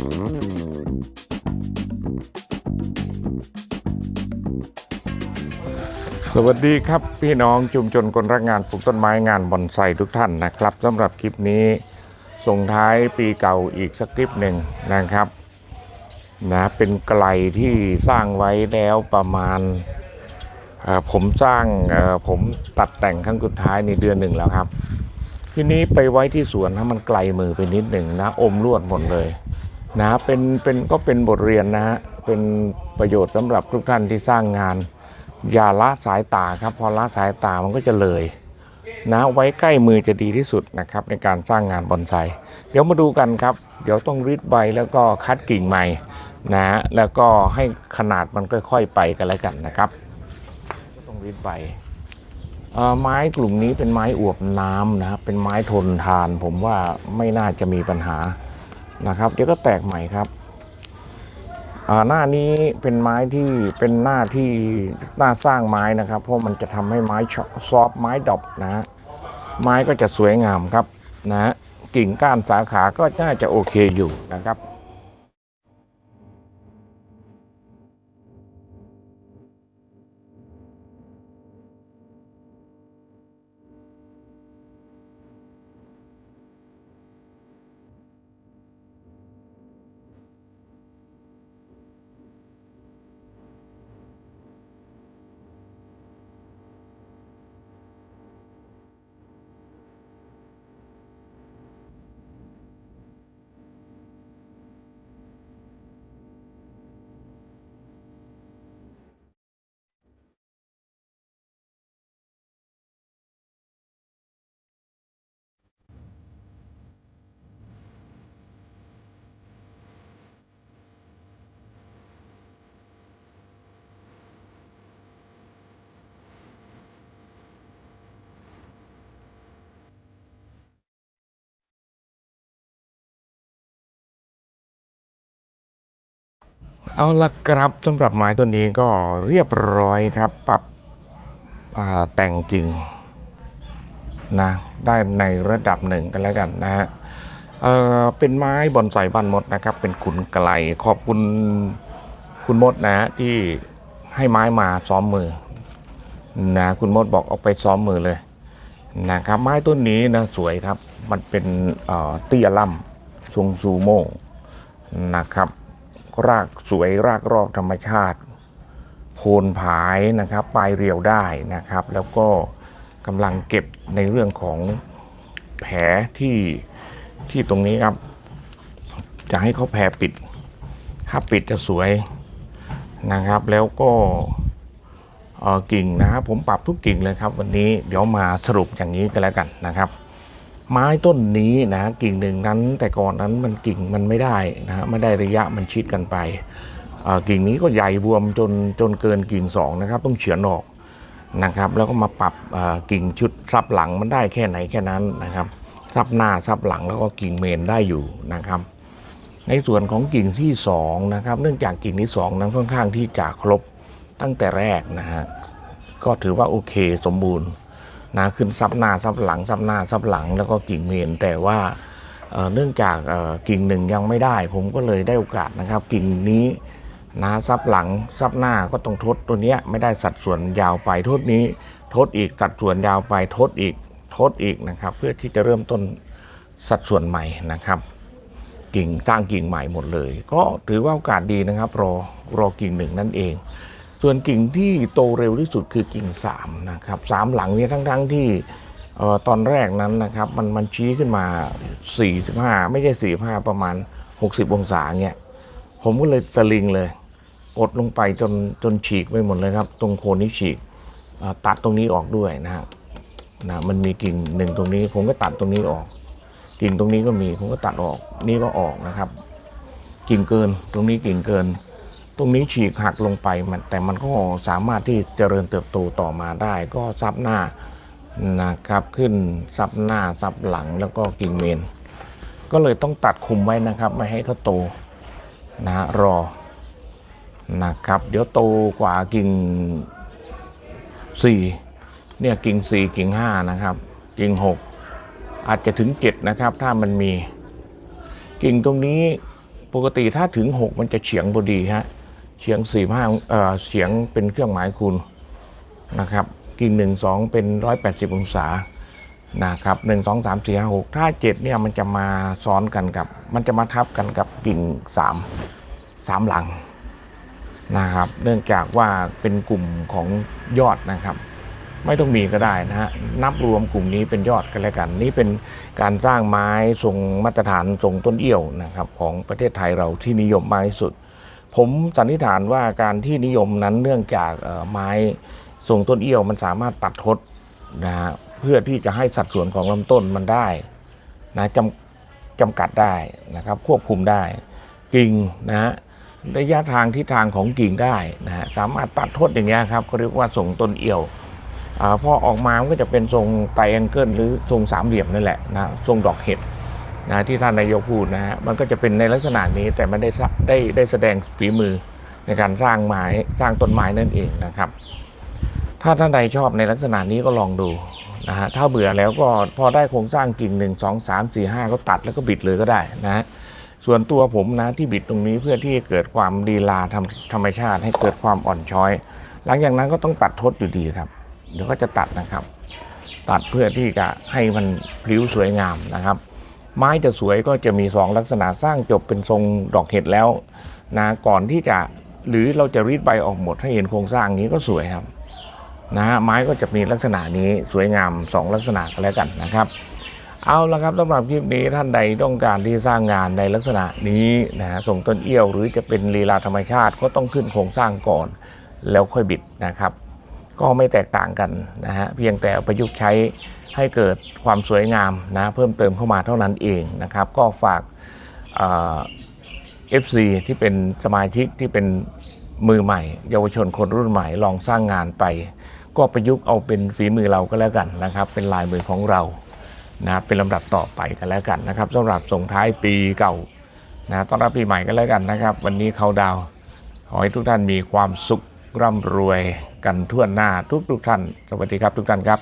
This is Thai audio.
สวัสดีครับพี่น้องชุมชนคนรักงานปลูกต้นไม้งานบอนไซทุกท่านนะครับสำหรับคลิปนี้ส่งท้ายปีเก่าอีกสักคลิปหนึ่งนะครับนะเป็นไกลที่สร้างไว้แล้วประมาณผมสร้างผมตัดแต่งครั้งสุดท้ายในเดือนหนึ่งแล้วครับ ทีนี้ไปไว้ที่สวนถ้ามันไกลมือไปนิดหนึ่งนะ อมลวดหมดเลย นะเป็นเป็นก็เป็นบทเรียนนะฮะเป็นประโยชน์สำหรับทุกท่านที่สร้างงาน อย่าละสายตาครับพอละสายตามันก็จะเลยนะไว้ใกล้มือจะดีที่สุดนะครับในการสร้างงานบอนไซเดี๋ยวมาดูกันครับ เดี๋ยวต้องริดใบแล้วก็คัดกิ่งใหม่นะแล้วก็ให้ขนาดมันค่อยๆไปกันแล้วกันนะครับ ก็ต้องริดใบเอ่อไม้กลุ่มนี้เป็นไม้อวบน้ำนะครับเป็นไม้ทนทาน ผมว่าไม่น่าจะมีปัญหา นะครับ เดี๋ยวก็แตกใหม่ครับหน้านี้เป็นไม้ที่เป็นหน้าที่หน้าสร้างไม้นะครับ เพราะมันจะทำให้ไม้ชอซอฟไม้ดอกนะฮะไม้ก็จะสวยงามครับนะฮะกิ่งก้านสาขาก็น่าจะโอเคอยู่นะครับ เอาละครับสำหรับไม้ต้นนี้ก็เรียบร้อยครับ ปรับแต่งกิ่งนะได้ในระดับหนึ่งกันแล้วกันนะฮะเเป็นไม้บอนไซบ้านมดนะครับ เป็นขุนไกลขอบคุณคุณมดนะที่ให้ไม้มาซ้อมมือนะคุณมดบอกเอาไปซ้อมมือเลยนะครับ ไม้ต้นนี้นะสวยครับ มันเป็นเอ่อเตี้ยล่ำทรงซูโม่นะครับ รากสวยรากรอบธรรมชาติ โคนผายนะครับปลายเรียวได้นะครับ แล้วก็กำลังเก็บในเรื่องของแผลที่ที่ตรงนี้ครับ จะให้เขาแผลปิด ถ้าปิดจะสวยนะครับ แล้วก็กิ่งนะครับผมปรับทุกกิ่งเลยครับ วันนี้เดี๋ยวมาสรุปอย่างนี้กันแล้วกันนะครับ ไม้ต้นนี้นะกิ่งหนึ่งนั้น แต่ก่อนนั้นมันกิ่งมันไม่ได้นะฮะไม่ได้ระยะมันชิดกันไปกิ่งนี้ก็ใหญ่บวมจนจนเกินกิ่งสองนะครับ ต้องเฉือนออกนะครับ แล้วก็มาปรับกิ่งชุดซับหลังมันได้แค่ไหนแค่นั้นนะครับซับหน้าซับหลังแล้วก็กิ่งเมนได้อยู่นะครับ ในส่วนของกิ่งที่สองนะครับ เนื่องจากกิ่งที่สองนั้นค่อนข้างที่จะครบตั้งแต่แรกนะฮะก็ถือว่าโอเคสมบูรณ์ นะขึ้นซับหน้าซับหลังซับหน้าซับหลังแล้วก็กิ่งเมนแต่ว่าเนื่องจากกิ่งหนึ่งยังไม่ได้ ผมก็เลยได้โอกาสนะครับ กิ่งนี้นะซับหลังซับหน้าก็ต้องทดตัวเนี้ยไม่ได้สัดส่วนยาวไปทดนี้ทดอีกสัดส่วนยาวไปทดอีกทดอีกนะครับ เพื่อที่จะเริ่มต้นสัดส่วนใหม่นะครับ กิ่งสร้างกิ่งใหม่หมดเลย ก็ถือว่าโอกาสดีนะครับ รอรอกิ่งหนึ่งนั่นเอง ส่วนกิ่งที่โตเร็วที่สุดคือกิ่งสามนะครับสามหลังเนี่ยทั้งๆที่เอ่ตอนแรกนั้นนะครับมันมันชี้ขึ้นมา 45 ไม่ใช่ 45 ประมาณ 60 องศาเนี่ยผมก็เลยสลิงเลยกดลงไปจนจนฉีกไปหมดเลยครับ ตรงโคนนี้ฉีกตัดตรงนี้ออกด้วยนะฮะนะมันมีกิ่งหนึ่งตรงนี้ ผมก็ตัดตรงนี้ออก กิ่งตรงนี้ก็มีผมก็ตัดออกนี่ก็ออกนะครับ กิ่งเกินตรงนี้กิ่งเกิน ตรงนี้ฉีกหักลงไปมันแต่มันก็สามารถที่เจริญเติบโตต่อมาได้ ก็ซับหน้านะครับขึ้นซับหน้าซับหลังแล้วก็กิ่งเมน ก็เลยต้องตัดคุมไว้นะครับ ไม่ให้เขาโตนะฮะรอนะครับ เดี๋ยวโตกว่ากิ่งสี่เนี่ยกิ่งสี่กิ่งห้านะครับ กิ่งหกอาจจะถึงเจ็ดนะครับ ถ้ามันมี กิ่งตรงนี้ปกติถ้าถึง 6 มันจะเฉียงพอดีฮะ เฉียง4ี่ห้าเอ่อเฉียงเป็นเครื่องหมายคูณนะครับกิ่งหนึ่งสองเป็น 180 องศานะครับหนึ่งสองสามสี่ห้าหกถ้าเจ็ดเนี่ยมันจะมาซ้อนกันกับ มันจะมาทับกันกับกิ่งสามสามหลังนะครับ เนื่องจากว่าเป็นกลุ่มของยอดนะครับ ไม่ต้องมีก็ได้นะฮะนับรวมกลุ่มนี้เป็นยอดกันแล้วกัน นี่เป็นการสร้างไม้ทรงมาตรฐานทรงต้นเอี้ยวนะครับ ของประเทศไทยเราที่นิยมมากที่สุด ผมสันนิษฐานว่าการที่นิยมนั้นเนื่องจากไม้ทรงต้นเอี้ยวมันสามารถตัดทดนะฮะเพื่อที่จะให้สัดส่วนของลำต้นมันได้นะจำจำกัดได้นะครับ ควบคุมได้กิ่งนะฮะระยะทางทิศทางของกิ่งได้นะฮะสามารถตัดทดอย่างเงี้ยครับก็เรียกว่าทรงต้นเอี้ยวอพอออกมามันก็จะเป็นทรงไตรแองเกิลหรือทรงสามเหลี่ยมนั่นแหละนะทรงดอกเห็ด นะที่ท่านนายกพูดนะฮะมันก็จะเป็นในลักษณะนี้แต่ไม่ได้ได้ได้แสดงฝีมือในการสร้างไม้สร้างต้นไม้นั่นเองนะครับ ถ้าท่านใดชอบในลักษณะนี้ก็ลองดูนะฮะถ้าเบื่อแล้วก็พอได้โครงสร้างกิ่งหนึ่งสองสามสี่ห้าก็ตัดแล้วก็บิดเลยก็ได้นะฮะส่วนตัวผมนะที่บิดตรงนี้เพื่อที่เกิดความดีลาธรรมธรรมชาติให้เกิดความอ่อนช้อย หลังจากนั้นก็ต้องตัดทดอยู่ดีครับ เดี๋ยวก็จะตัดนะครับ ตัดเพื่อที่จะให้มันพลิ้วสวยงามนะครับ ไม้จะสวยก็จะมีสองลักษณะสร้างจบเป็นทรงดอกเห็ดแล้วนะก่อนที่จะหรือเราจะรีดใบออกหมดให้เห็นโครงสร้างนี้ก็สวยครับนะฮะไม้ก็จะมีลักษณะนี้สวยงามสองลักษณะกันแล้วกันนะครับ เอาละครับสำหรับคลิปนี้ท่านใดต้องการที่สร้างงานในลักษณะนี้นะฮะส่งต้นเอี้ยวหรือจะเป็นลีลาธรรมชาติก็ต้องขึ้นโครงสร้างก่อน แล้วค่อยบิดนะครับ ก็ไม่แตกต่างกันนะฮะเพียงแต่ประยุกต์ใช้ ให้เกิดความสวยงามนะเพิ่มเติมเข้ามาเท่านั้นเองนะครับ ก็ฝากเอฟซีที่เป็นสมาชิกที่เป็นมือใหม่ เยาวชนคนรุ่นใหม่ลองสร้างงานไป ก็ประยุกต์เอาเป็นฝีมือเราก็แล้วกันนะครับ เป็นลายมือของเรานะเป็นลำดับต่อไปกันแล้วกันนะครับสำหรับส่งท้ายปีเก่านะต้อนรับปีใหม่กันแล้วกันนะครับ วันนี้เขาดาวขอให้ทุกท่านมีความสุขร่ำรวยกันทั่วหน้าทุกทุกๆท่าน สวัสดีครับทุกท่านครับ